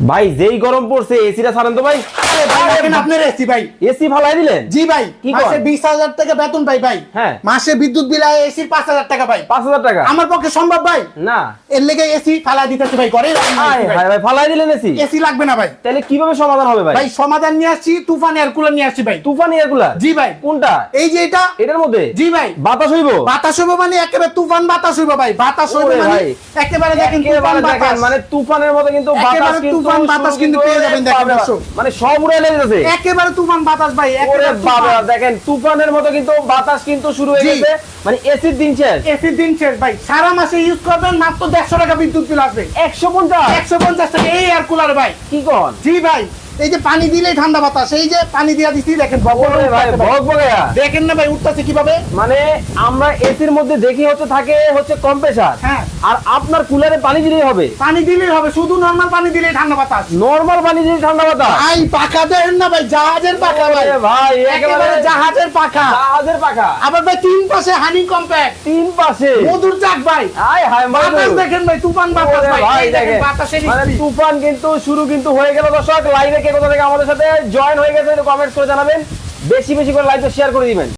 ভাই যেই গরম পড়ছে এসিটা ছাড়েন তো ভাই। আপনার এসি ভাই। এসি ফালাই দিলেন? জি ভাই কি মাসে বিশ হাজার টাকা বেতন পাই ভাই। হ্যাঁ। মাসে বিদ্যুৎ বিল এসির পাঁচ হাজার টাকা পাই পাঁচ হাজার টাকা? আমার পক্ষে সম্ভব ভাই। না। এর লেগে এসি ফালা দিতেছে ভাই হায় ভাই ফালাই দিলেন এসি এসি লাগবে না ভাই। তাহলে কীভাবে সমাধান হবে ভাই? ভাই সমাধান নিয়ে আসছি তুফান এয়ার কুলার নিয়ে আসছি ভাই। তুফান এয়ার কুলার জি ভাই। কোনটা? এই যে এটা? এটার মধ্যে? জি ভাই। বাতাস হইব? বাতাস হইব মানে একেবারে তুফান বাতাস হইব ভাই। বাতাস হইব মানে একেবারে দেখেন তুফান বাতাস। মানে তুফানের মতো কিন্তু বাতাস কিন্তু তুফান বাতাস কিন্তু পেয়ে যাবেন দেখেন। মানে সব উড়ে লেগে যাচ্ছে একেবারে তুফান বাতাস ভাই একেবারে বাবা দেখেন তুফানের মতো কিন্তু বাতাস কিন্তু শুরু হয়ে গেছে। মানে এসির দিন শেষ। এসির দিন শেষ ভাই। সারা মাসে ইউজ করবেন মাত্র দেড়শো টাকা বিদ্যুৎ বিল আসবে। একশো পঞ্চাশ? একশো পঞ্চাশ টাকা এই এয়ার কুলার ভাই। কি কন? জি ভাই এই যে পানি দিলেই ঠান্ডা বাতাস এই যে পানি দিয়া দিচ্ছি দেখেন দেখেন। না ভাই উঠতেছে কীভাবে? মানে আমরা এসির মধ্যে দেখি হচ্ছে থাকে হচ্ছে কম্প্রেসার হ্যাঁ। আর আপনার কুলারে পানি দিলেই হবে। পানি দিলেই হবে শুধু নর্মাল পানি দিলেই ঠান্ডা বাতাস। নরমাল পানি দিলে ঠান্ডা বাতাস। ভাই পাখা দেন না ভাই জাহাজের পাখা ভাই। ভাই একেবারে জাহাজের পাখা। জাহাজের পাখা। আবার ভাই তিন পাশে হানি কম্প্যাক্ট তিন পাশে। মধুর চাক ভাই। আয় হায় বাতাস দেখেন ভাই তুফান বাতাস ভাই। ভাই দেখেন দেখেন। বাতাসের মানে তুফান কিন্তু শুরু কিন্তু হয়ে গেল দর্শক। লাইভে কে কোথা থেকে আমাদের সাথে জয়েন হয়ে গেছে কমেন্টস করে জানাবেন। বেশি বেশি করে লাইভটা শেয়ার করে দিবেন।